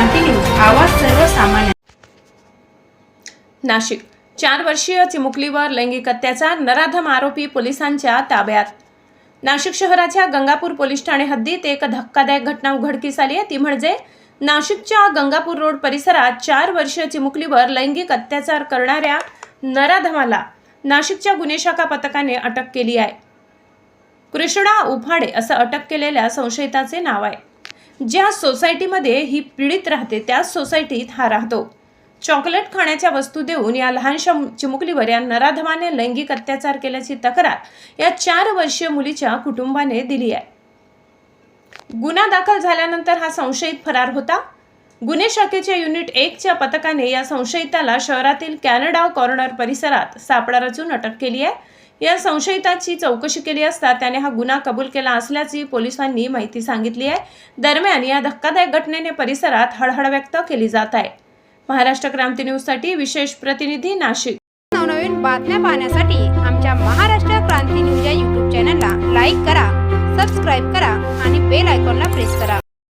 क्रांती news. आवाज सर्वसामान्य. नाशिक. चार वर्षीय चिमुकलीवर लैंगिक अत्याचार नराधम आरोपी पोलिसांच्या ताब्यात. नाशिक शहराच्या गंगापूर पोलीस ठाणे हद्दीत एक धक्कादायक घटना उघडकीस आली आहे. ती म्हणजे नाशिकच्या गंगापूर रोड परिसरात चार वर्षीय चिमुकलीवर लैंगिक अत्याचार करणाऱ्या नराधमाला नाशिकच्या गुन्हे शाखा पथकाने अटक केली आहे. कृष्णा उफाडे असं अटक केलेल्या संशयिताचे नाव आहे. ज्या सोसायटीमध्ये ही पीडित राहते त्याच सोसायटीत हा राहतो. चॉकलेट खाण्याच्या वस्तू देऊन या लहानशा चिमुकलीवर या नराधमाने लैंगिक अत्याचार केल्याची तक्रार या चार वर्षीय मुलीच्या कुटुंबाने दिली आहे. गुन्हा दाखल झाल्यानंतर हा संशयित फरार होता. गुन्हे शाखेच्या युनिट एकच्या पथकाने या संशयिताला शहरातील कॅनडा कॉर्नर परिसरात सापळा रचून अटक केली आहे. या संशयिताची चौकशी केली असता त्याने हा गुन्हा कबूल केला असल्याची पोलिसांनी माहिती सांगितली आहे. दरम्यान या धक्कादायक घटनेने परिसरात हळहळ व्यक्त केली जात आहे. महाराष्ट्र क्रांती न्यूजसाठी विशेष प्रतिनिधी नाशिक. नवनवीन बातम्या पाहण्यासाठी आमच्या महाराष्ट्र क्रांती न्यूज या यूट्यूब चॅनलला लाईक करा सबस्क्राईब करा आणि बेल आयकॉनला प्रेस करा.